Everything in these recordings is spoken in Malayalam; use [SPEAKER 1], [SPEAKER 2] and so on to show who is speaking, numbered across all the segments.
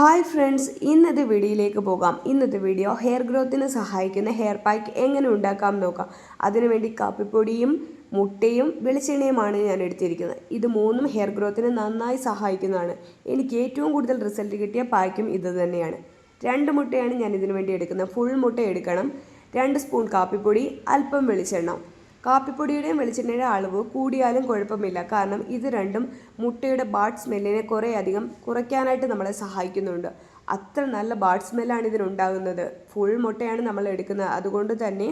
[SPEAKER 1] ഹായ് ഫ്രണ്ട്സ് ഇന്നത്തെ വീഡിയോയിലേക്ക് പോകാം. ഇന്നത്തെ വീഡിയോ ഹെയർ ഗ്രോത്തിന് സഹായിക്കുന്ന ഹെയർ പാക്ക് എങ്ങനെ ഉണ്ടാക്കാം നോക്കാം. അതിനുവേണ്ടി കാപ്പിപ്പൊടിയും മുട്ടയും വെളിച്ചെണ്ണയുമാണ് ഞാൻ എടുത്തിരിക്കുന്നത്. ഇത് മൂന്നും ഹെയർ ഗ്രോത്തിന് നന്നായി സഹായിക്കുന്നതാണ്. എനിക്ക് ഏറ്റവും കൂടുതൽ റിസൾട്ട് കിട്ടിയ പാക്കും ഇത് തന്നെയാണ്. രണ്ട് മുട്ടയാണ് ഞാൻ ഇതിനു വേണ്ടി എടുക്കുന്നത്. ഫുൾ മുട്ട എടുക്കണം. രണ്ട് സ്പൂൺ കാപ്പിപ്പൊടി അല്പം വെളിച്ചെണ്ണ. കാപ്പിപ്പൊടിയുടെയും വെളിച്ചെണ്ണയുടെ അളവ് കൂടിയാലും കുഴപ്പമില്ല. കാരണം ഇത് രണ്ടും മുട്ടയുടെ ബാഡ് സ്മെല്ലിനെ കുറേയധികം കുറയ്ക്കാനായിട്ട് നമ്മളെ സഹായിക്കുന്നുണ്ട്. അത്ര നല്ല ബാഡ് സ്മെല്ലാണ് ഇതിനുണ്ടാകുന്നത്. ഫുൾ മുട്ടയാണ് നമ്മൾ എടുക്കുന്നത്. അതുകൊണ്ട് തന്നെ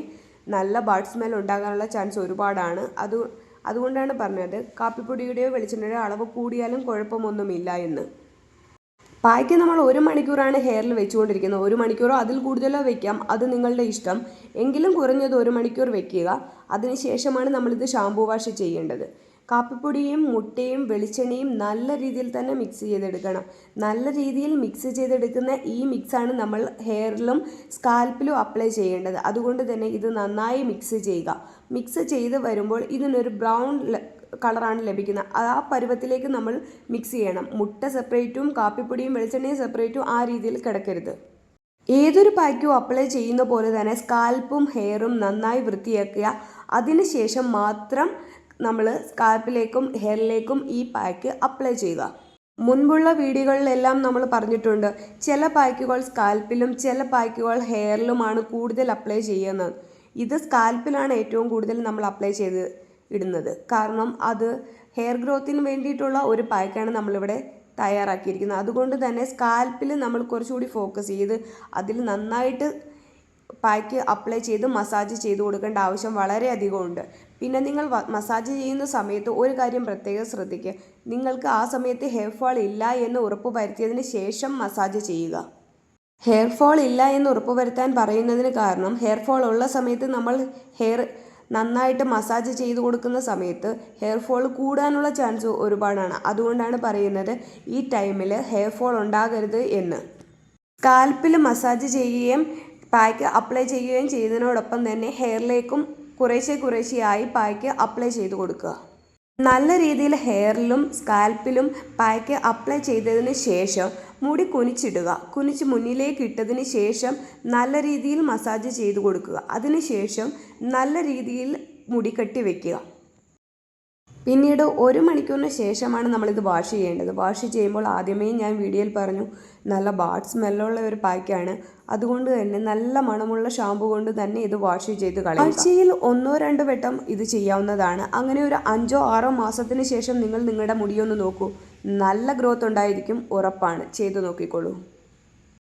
[SPEAKER 1] നല്ല ബാഡ് സ്മെൽ ഉണ്ടാകാനുള്ള ചാൻസ് ഒരുപാടാണ്. അത് അതുകൊണ്ടാണ് പറഞ്ഞത് കാപ്പിപ്പൊടിയുടെയോ വെളിച്ചെണ്ണയുടെയോ അളവ് കൂടിയാലും കുഴപ്പമൊന്നുമില്ല എന്ന്. പായ്ക്ക് നമ്മൾ ഒരു മണിക്കൂറാണ് ഹെയറിൽ വെച്ചുകൊണ്ടിരിക്കുന്നത്. ഒരു മണിക്കൂറോ അതിൽ കൂടുതലോ വെക്കാം. അത് നിങ്ങളുടെ ഇഷ്ടം. എങ്കിലും കുറഞ്ഞത് ഒരു മണിക്കൂർ വെക്കുക. അതിനുശേഷമാണ് നമ്മളിത് ഷാമ്പൂ വാഷ് ചെയ്യേണ്ടത്. കാപ്പിപ്പൊടിയും മുട്ടയും വെളിച്ചെണ്ണയും നല്ല രീതിയിൽ തന്നെ മിക്സ് ചെയ്തെടുക്കണം. നല്ല രീതിയിൽ മിക്സ് ചെയ്തെടുക്കുന്ന ഈ മിക്സാണ് നമ്മൾ ഹെയറിലും സ്കാൽപ്പിലും അപ്ലൈ ചെയ്യേണ്ടത്. അതുകൊണ്ട് തന്നെ ഇത് നന്നായി മിക്സ് ചെയ്യുക. മിക്സ് ചെയ്ത് വരുമ്പോൾ ഇതിനൊരു ബ്രൗൺ കളറാണ് ലഭിക്കുന്നത്. ആ പരുവത്തിലേക്ക് നമ്മൾ മിക്സ് ചെയ്യണം. മുട്ട സെപ്പറേറ്റും കാപ്പിപ്പൊടിയും വെളിച്ചെണ്ണയും സെപ്പറേറ്റും ആ രീതിയിൽ കിടക്കരുത്. ഏതൊരു പാക്കും അപ്ലൈ ചെയ്യുന്ന പോലെ തന്നെ സ്കാൽപ്പും ഹെയറും നന്നായി വൃത്തിയാക്കുക. അതിനുശേഷം മാത്രം നമ്മൾ സ്കാൽപ്പിലേക്കും ഹെയറിലേക്കും ഈ പാക്ക് അപ്ലൈ ചെയ്യുക. മുൻപുള്ള വീഡിയോകളിലെല്ലാം നമ്മൾ പറഞ്ഞിട്ടുണ്ട് ചില പാക്കുകൾ സ്കാൽപ്പിലും ചില പാക്കുകൾ ഹെയറിലുമാണ് കൂടുതൽ അപ്ലൈ ചെയ്യുന്നത്. ഇത് സ്കാൽപ്പിലാണ് ഏറ്റവും കൂടുതൽ നമ്മൾ അപ്ലൈ ചെയ്ത് ഇടുന്നത്. കാരണം അത് ഹെയർ ഗ്രോത്തിന് വേണ്ടിയിട്ടുള്ള ഒരു പായ്ക്കാണ് നമ്മളിവിടെ തയ്യാറാക്കിയിരിക്കുന്നത്. അതുകൊണ്ട് തന്നെ സ്കാൽപ്പിൽ നമ്മൾ കുറച്ചുകൂടി ഫോക്കസ് ചെയ്ത് അതിൽ നന്നായിട്ട് പായ്ക്ക് അപ്ലൈ ചെയ്ത് മസാജ് ചെയ്ത് കൊടുക്കേണ്ട ആവശ്യം വളരെയധികം ഉണ്ട്. പിന്നെ നിങ്ങൾ മസാജ് ചെയ്യുന്ന സമയത്ത് ഒരു കാര്യം പ്രത്യേകം ശ്രദ്ധിക്കുക. നിങ്ങൾക്ക് ആ സമയത്ത് ഹെയർ ഫോൾ ഇല്ല എന്ന് ഉറപ്പ് വരുത്തിയതിന് ശേഷം മസാജ് ചെയ്യുക. ഹെയർ ഫോൾ ഇല്ല എന്ന് ഉറപ്പ് വരുത്താൻ പറയുന്നതിന് കാരണം ഹെയർ ഫോൾ ഉള്ള സമയത്ത് നമ്മൾ ഹെയർ നന്നായിട്ട് മസാജ് ചെയ്ത് കൊടുക്കുന്ന സമയത്ത് ഹെയർ ഫോൾ കൂടാനുള്ള ചാൻസ് ഒരുപാടാണ്. അതുകൊണ്ടാണ് പറയുന്നത് ഈ ടൈമിൽ ഹെയർ ഫോൾ ഉണ്ടാകരുത് എന്ന്. സ്കാൽപ്പിൽ മസാജ് ചെയ്യുകയും പാക്ക് അപ്ലൈ ചെയ്യുകയും ചെയ്യുന്നതിനോടൊപ്പം തന്നെ ഹെയറിലേക്കും കുറേശ്ശെ കുറേശ്ശെയായി പാക്ക് അപ്ലൈ ചെയ്ത് കൊടുക്കുക. നല്ല രീതിയിൽ ഹെയറിലും സ്കാൽപ്പിലും പായ്ക്ക് അപ്ലൈ ചെയ്തതിന് ശേഷം മുടി കുനിച്ചിടുക. കുനിച്ച് മുന്നിലേക്ക് ഇട്ടതിന് ശേഷം നല്ല രീതിയിൽ മസാജ് ചെയ്ത് കൊടുക്കുക. അതിനുശേഷം നല്ല രീതിയിൽ മുടി കെട്ടി വെക്കുക. പിന്നീട് ഒരു മണിക്കൂറിന് ശേഷമാണ് നമ്മളിത് വാഷ് ചെയ്യേണ്ടത്. വാഷ് ചെയ്യുമ്പോൾ ആദ്യമേ ഞാൻ വീഡിയോയിൽ പറഞ്ഞു നല്ല ബാഡ് സ്മെല്ലുള്ള ഒരു പാക്കാണ് അതുകൊണ്ട് തന്നെ നല്ല മണമുള്ള ഷാമ്പു കൊണ്ട് തന്നെ ഇത് വാഷ് ചെയ്ത് കളയും ആഴ്ചയിൽ ഒന്നോ രണ്ടോ വട്ടം ഇത് ചെയ്യാവുന്നതാണ്. അങ്ങനെ ഒരു അഞ്ചോ ആറോ മാസത്തിന് ശേഷം നിങ്ങൾ നിങ്ങളുടെ മുടിയൊന്ന് നോക്കൂ. നല്ല ഗ്രോത്ത് ഉണ്ടായിരിക്കും ഉറപ്പാണ്. ചെയ്തു നോക്കിക്കോളൂ.